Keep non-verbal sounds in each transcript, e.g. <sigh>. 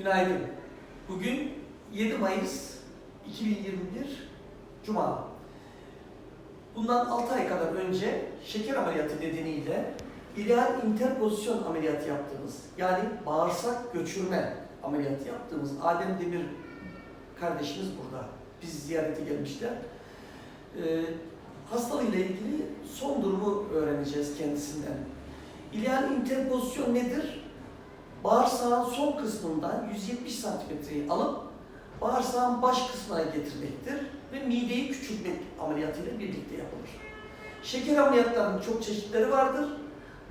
Günaydın. Bugün 7 Mayıs 2021 Cuma. Bundan 6 ay kadar önce şeker ameliyatı nedeniyle ideal interpozisyon ameliyatı yaptığımız yani bağırsak göçürme ameliyatı yaptığımız Adem Demir kardeşimiz burada. Biz ziyarete gelmişler. Ee, hastalığıyla ilgili son durumu öğreneceğiz kendisinden. İdeal interpozisyon nedir? Bağırsağın son kısmından 170 santimetreyi alıp bağırsağın baş kısmına getirmektir ve mideyi küçültmek ameliyatıyla birlikte yapılır. Şeker ameliyatlarının çok çeşitleri vardır.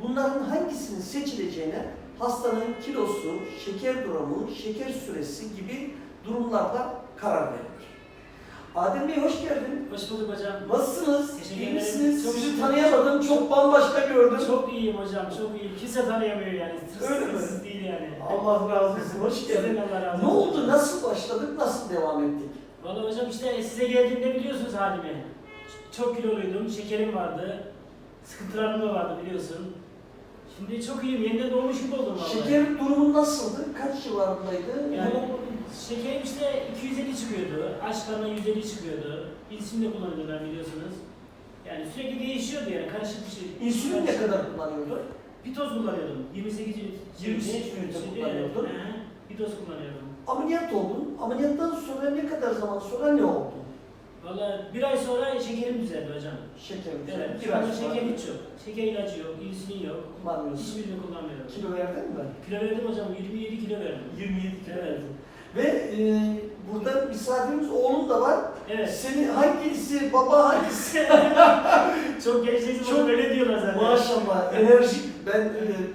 Bunların hangisinin seçileceğine hastanın kilosu, şeker durumu, şeker süresi gibi durumlarda karar verilir. Adem Bey hoş geldin. Hoş bulduk hocam. Nasılsınız? Teşekkür İyi ederim. misiniz? Çok Sizi şükür. tanıyamadım. Çok bambaşka gördüm. Çok iyiyim hocam, çok iyiyim. Kimse tanıyamıyor yani. Öyle mi? Siz değil yani. Allah razı olsun. Hoş Sizden geldin. Allah razı Ne olsun. oldu? Nasıl başladık? Nasıl devam ettik? Vallahi hocam işte size geldiğimde biliyorsunuz halimi. Çok kiloluydum, şekerim vardı. Sıkıntılarım da vardı biliyorsun. Şimdi çok iyiyim, yeniden doğmuş gibi oldum vallahi. Şeker durumu nasıldı? Kaç civarındaydı? Yani şekerim işte 250 çıkıyordu, aç karnına 150 çıkıyordu. İnsülin de kullanıyordum ben biliyorsunuz. Yani sürekli değişiyordu yani, karışık bir şey. İnsülin ne kadar kullanıyordu? Bir toz kullanıyordum. 28 ünit. 28 ünite kullanıyordun. Hı hı. Bir toz kullanıyordum. Ameliyat oldun. Ameliyattan sonra ne kadar zaman sonra ne oldu? Valla bir ay sonra şekerim düzeldi hocam. Şekerim. Evet, bir şu anda şeker hiç yok. Şeker ilacı yok, insülin yok. kullanmıyorsun. Hiçbirini kullanmıyorum. Kilo verdin mi? Kilo verdim hocam, 27 kilo verdim. 27 kilo Evet. verdin. Ve e, burada misafirimiz oğlun da var. Evet. Seni hangisi, baba hangisi? <laughs> Çok gençsiniz Çok- çok böyle diyorlar zaten. Maşallah enerjik. Ben e,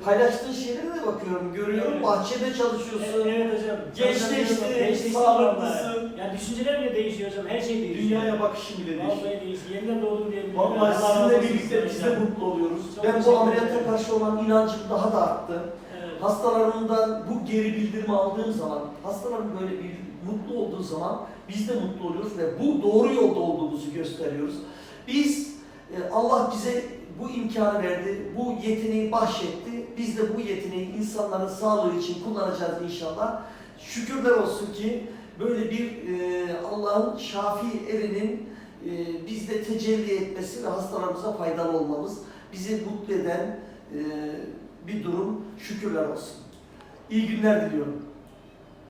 paylaştığın şeylere de bakıyorum, görüyorum. Evet. Bahçede Evet, çalışıyorsun. evet hocam. Gençleştin, sağlıklısın. vallahi. Yani düşünceler bile değişiyor hocam, her şey değişiyor. Dünyaya bakışın bile değişiyor. Vallahi değişiyor. Yeniden doğdum diyebilirim. Vallahi sizinle birlikte biz de mutlu oluyoruz. Çok ben bu ameliyata karşı olan inancım daha da arttı. Evet. Hastalarımdan bu geri bildirimi aldığım zaman, hastaların böyle bir mutlu olduğu zaman biz de mutlu oluyoruz ve bu doğru yolda olduğumuzu gösteriyoruz. Biz, Allah bize bu imkanı verdi, bu yeteneği bahşetti. Biz de bu yeteneği insanların sağlığı için kullanacağız inşallah. Şükürler olsun ki böyle bir e, Allah'ın şafi elinin e, bizde tecelli etmesi ve hastalarımıza faydalı olmamız bizi mutlu eden e, bir durum. Şükürler olsun. İyi günler diliyorum.